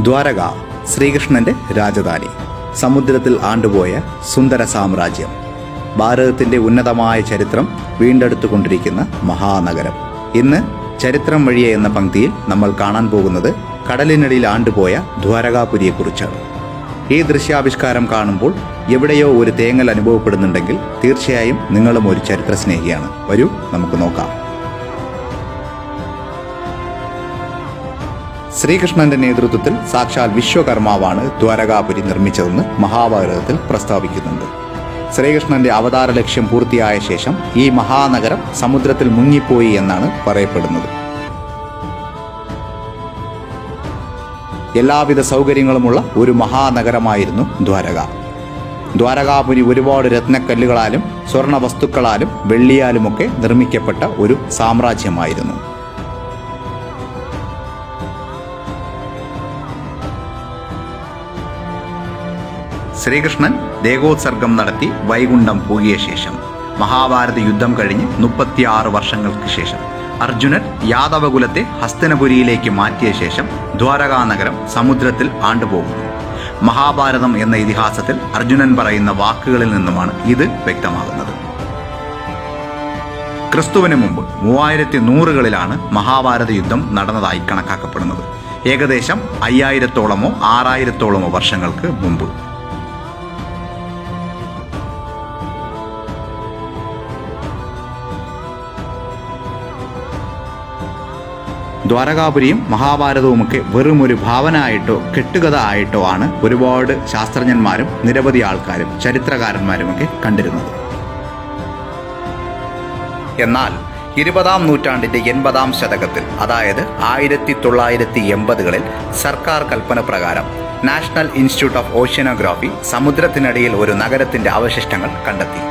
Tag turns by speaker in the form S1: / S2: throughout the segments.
S1: ദ്വാരക ശ്രീകൃഷ്ണന്റെ രാജധാനി. സമുദ്രത്തിൽ ആണ്ടുപോയ സുന്ദര സാമ്രാജ്യം. ഭാരതത്തിന്റെ ഉന്നതമായ ചരിത്രം വീണ്ടെടുത്തുകൊണ്ടിരിക്കുന്ന മഹാനഗരം. ഇന്ന് ചരിത്രം വഴിയെ എന്ന പങ്ക്തിയിൽ നമ്മൾ കാണാൻ പോകുന്നത് കടലിനടിയിൽ ആണ്ടുപോയ ദ്വാരകാപുരിയെക്കുറിച്ചാണ്. ഈ ദൃശ്യാവിഷ്കാരം കാണുമ്പോൾ എവിടെയോ ഒരു തേങ്ങൽ അനുഭവപ്പെടുന്നുണ്ടെങ്കിൽ തീർച്ചയായും നിങ്ങളും ഒരു ചരിത്ര സ്നേഹിയാണ് വരൂ നമുക്ക് നോക്കാം. ശ്രീകൃഷ്ണന്റെ നേതൃത്വത്തിൽ സാക്ഷാൽ വിശ്വകർമാവാണ് ദ്വാരകാപുരി നിർമ്മിച്ചതെന്ന് മഹാഭാരതത്തിൽ പ്രസ്താവിക്കുന്നുണ്ട്. ശ്രീകൃഷ്ണന്റെ അവതാര ലക്ഷ്യം പൂർത്തിയായ ശേഷം ഈ മഹാനഗരം സമുദ്രത്തിൽ മുങ്ങിപ്പോയി എന്നാണ് പറയപ്പെടുന്നത്. എല്ലാവിധ സൗകര്യങ്ങളുമുള്ള ഒരു മഹാനഗരമായിരുന്നു ദ്വാരക. ദ്വാരകാപുരി ഒരുപാട് രത്നക്കല്ലുകളാലും സ്വർണ വസ്തുക്കളാലും വെള്ളിയാലുമൊക്കെ നിർമ്മിക്കപ്പെട്ട ഒരു സാമ്രാജ്യമായിരുന്നു. ശ്രീകൃഷ്ണൻ ദേഹോത്സർഗം നടത്തി വൈകുണ്ഠം പോകിയ ശേഷം മഹാഭാരത യുദ്ധം കഴിഞ്ഞ് മുപ്പത്തിയാറ് വർഷങ്ങൾക്ക് ശേഷം അർജുനൻ യാദവകുലത്തെ ഹസ്തനപുരിയിലേക്ക് മാറ്റിയ ശേഷം ദ്വാരകാ നഗരം സമുദ്രത്തിൽ ആണ്ടുപോകുന്നു. മഹാഭാരതം എന്ന ഇതിഹാസത്തിൽ അർജുനൻ പറയുന്ന വാക്കുകളിൽ നിന്നുമാണ് ഇത് വ്യക്തമാകുന്നത്. ക്രിസ്തുവിന് മുമ്പ് മൂവായിരത്തി നൂറുകളിലാണ് മഹാഭാരത യുദ്ധം നടന്നതായി കണക്കാക്കപ്പെടുന്നത്. ഏകദേശം അയ്യായിരത്തോളമോ ആറായിരത്തോളമോ വർഷങ്ങൾക്ക് മുമ്പ്. ദ്വാരകാപുരിയും മഹാഭാരതവുമൊക്കെ വെറും ഒരു ഭാവന ആയിട്ടോ കെട്ടുകഥ ആയിട്ടോ ആണ് ഒരുപാട് ശാസ്ത്രജ്ഞന്മാരും നിരവധി ആൾക്കാരും ചരിത്രകാരന്മാരുമൊക്കെ കണ്ടിരുന്നത്. എന്നാൽ ഇരുപതാം നൂറ്റാണ്ടിന്റെ എൺപതാം ശതകത്തിൽ അതായത് ആയിരത്തി തൊള്ളായിരത്തി എൺപതുകളിൽ സർക്കാർ കൽപ്പന പ്രകാരം നാഷണൽ ഇൻസ്റ്റിറ്റ്യൂട്ട് ഓഫ് ഓഷ്യനോഗ്രാഫി സമുദ്രത്തിനടിയിൽ ഒരു നഗരത്തിന്റെ അവശിഷ്ടങ്ങൾ കണ്ടെത്തി.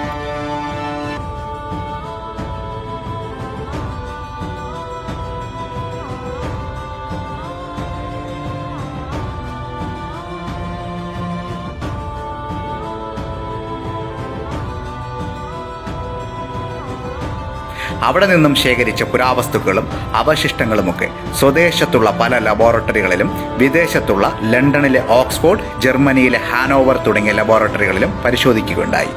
S1: അവിടെ നിന്നും ശേഖരിച്ച പുരാവസ്തുക്കളും അവശിഷ്ടങ്ങളുമൊക്കെ സ്വദേശത്തുള്ള പല ലബോറട്ടറികളിലും വിദേശത്തുള്ള ലണ്ടനിലെ ഓക്സ്ഫോർഡ് ജർമ്മനിയിലെ ഹാനോവർ തുടങ്ങിയ ലബോറട്ടറികളിലും പരിശോധിക്കുകയുണ്ടായി.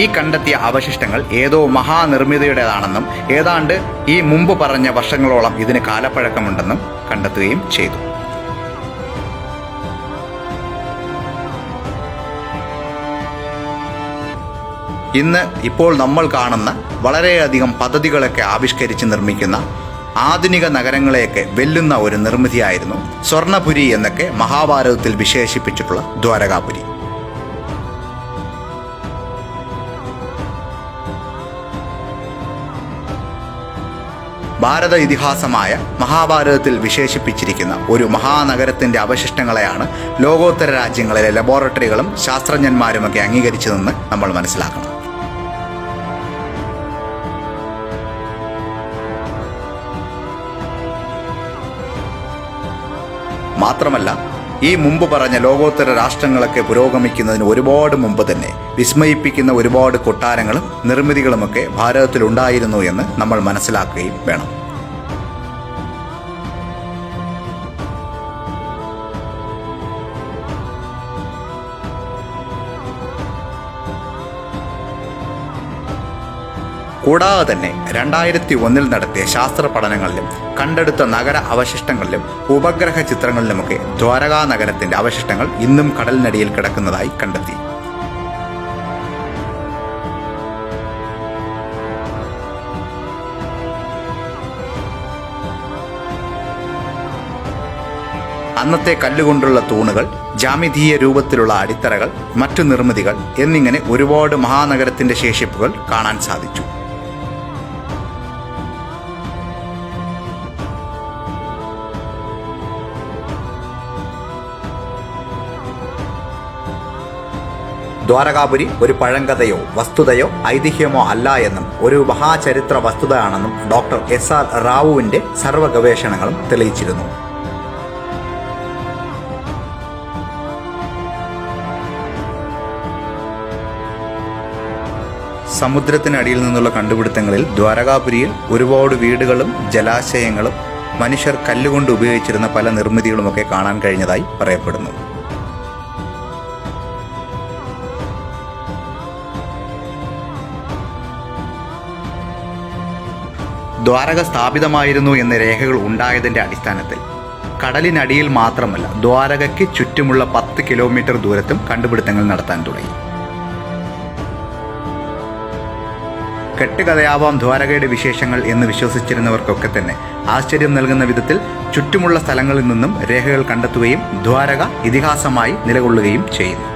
S1: ഈ കണ്ടെത്തിയ അവശിഷ്ടങ്ങൾ ഏതോ മഹാനിർമ്മിതയുടേതാണെന്നും ഏതാണ്ട് ഈ മുമ്പ് പറഞ്ഞ വർഷങ്ങളോളം ഇതിന് കാലപ്പഴക്കമുണ്ടെന്നും കണ്ടെത്തുകയും ചെയ്തു. ഇന്ന് ഇപ്പോൾ നമ്മൾ കാണുന്ന വളരെയധികം പദ്ധതികളൊക്കെ ആവിഷ്കരിച്ച് നിർമ്മിക്കുന്ന ആധുനിക നഗരങ്ങളെയൊക്കെ വെല്ലുന്ന ഒരു നിർമ്മിതിയായിരുന്നു സ്വർണപുരി എന്നൊക്കെ മഹാഭാരതത്തിൽ വിശേഷിപ്പിച്ചിട്ടുള്ള ദ്വാരകാപുരി. ഭാരത ഇതിഹാസമായ മഹാഭാരതത്തിൽ വിശേഷിപ്പിച്ചിരിക്കുന്ന ഒരു മഹാനഗരത്തിന്റെ അവശിഷ്ടങ്ങളെയാണ് ലോകോത്തര രാജ്യങ്ങളിലെ ലബോറട്ടറികളും ശാസ്ത്രജ്ഞന്മാരുമൊക്കെ അംഗീകരിച്ചതെന്ന് നമ്മൾ മനസ്സിലാക്കണം. മാത്രമല്ല ഈ മുമ്പ് പറഞ്ഞ ലോകോത്തര രാഷ്ട്രങ്ങളൊക്കെ പുരോഗമിക്കുന്നതിന് ഒരുപാട് മുമ്പ് തന്നെ വിസ്മയിപ്പിക്കുന്ന ഒരുപാട് കൊട്ടാരങ്ങളും നിർമ്മിതികളുമൊക്കെ ഭാരതത്തിലുണ്ടായിരുന്നു എന്ന് നമ്മൾ മനസ്സിലാക്കുകയും വേണം. കൂടാതെ തന്നെ രണ്ടായിരത്തി ഒന്നിൽ നടത്തിയ ശാസ്ത്ര പഠനങ്ങളിലും കണ്ടെടുത്ത നഗര അവശിഷ്ടങ്ങളിലും ഉപഗ്രഹ ചിത്രങ്ങളിലുമൊക്കെ ദ്വാരകാ നഗരത്തിന്റെ അവശിഷ്ടങ്ങൾ ഇന്നും കടലിനടിയിൽ കിടക്കുന്നതായി കണ്ടെത്തി. അന്നത്തെ കല്ലുകൊണ്ടുള്ള തൂണുകൾ ജാമിതീയ രൂപത്തിലുള്ള അടിത്തറകൾ മറ്റു നിർമ്മിതികൾ എന്നിങ്ങനെ ഒരുപാട് മഹാനഗരത്തിന്റെ ശേഷിപ്പുകൾ കാണാൻ സാധിച്ചു. ദ്വാരകാപുരി ഒരു പഴങ്കഥയോ വസ്തുതയോ ഐതിഹ്യമോ അല്ല എന്നും ഒരു മഹാചരിത്ര വസ്തുതയാണെന്നും ഡോക്ടർ എസ് ആർ റാവുവിന്റെ സർവ ഗവേഷണങ്ങളും തെളിയിച്ചിരുന്നു. സമുദ്രത്തിനടിയിൽ നിന്നുള്ള കണ്ടുപിടുത്തങ്ങളിൽ ദ്വാരകാപുരിയിൽ ഒരുപാട് വീടുകളും ജലാശയങ്ങളും മനുഷ്യർ കല്ലുകൊണ്ട് ഉപയോഗിച്ചിരുന്ന പല നിർമ്മിതികളുമൊക്കെ കാണാൻ കഴിഞ്ഞതായി പറയപ്പെടുന്നു. ദ്വാരക സ്ഥാപിതമായിരുന്നു എന്ന രേഖകൾ ഉണ്ടായതിന്റെ അടിസ്ഥാനത്തിൽ. കടലിനടിയിൽ മാത്രമല്ല ദ്വാരകയ്ക്ക് ചുറ്റുമുള്ള പത്ത് കിലോമീറ്റർ ദൂരത്തും കണ്ടുപിടുത്തങ്ങൾ നടത്താൻ തുടങ്ങി. കെട്ടുകഥയാവാം ദ്വാരകയുടെ വിശേഷങ്ങൾ എന്ന് വിശ്വസിച്ചിരുന്നവർക്കൊക്കെ തന്നെ ആശ്ചര്യം നൽകുന്ന വിധത്തിൽ ചുറ്റുമുള്ള സ്ഥലങ്ങളിൽ നിന്നും രേഖകൾ കണ്ടെത്തുകയും ദ്വാരക ഇതിഹാസമായി നിലകൊള്ളുകയും ചെയ്യുന്നു.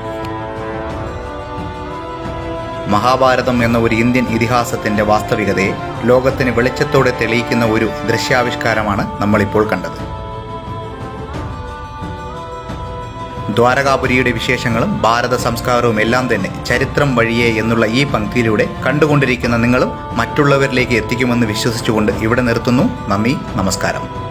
S1: മഹാഭാരതം എന്ന ഒരു ഇന്ത്യൻ ഇതിഹാസത്തിന്റെ വാസ്തവികതയെ ലോകത്തിന് വെളിച്ചത്തോടെ തെളിയിക്കുന്ന ഒരു ദൃശ്യാവിഷ്കാരമാണ് നമ്മളിപ്പോൾ കണ്ടത്. ദ്വാരകാപുരിയുടെ വിശേഷങ്ങളും ഭാരത സംസ്കാരവും എല്ലാം തന്നെ ചരിത്രം വഴിയേ എന്നുള്ള ഈ പങ്ക്തിയിലൂടെ കണ്ടുകൊണ്ടിരിക്കുന്ന നിങ്ങളും മറ്റുള്ളവരിലേക്ക് എത്തിക്കുമെന്ന് വിശ്വസിച്ചുകൊണ്ട് ഇവിടെ നിർത്തുന്നു. നന്ദി നമസ്കാരം.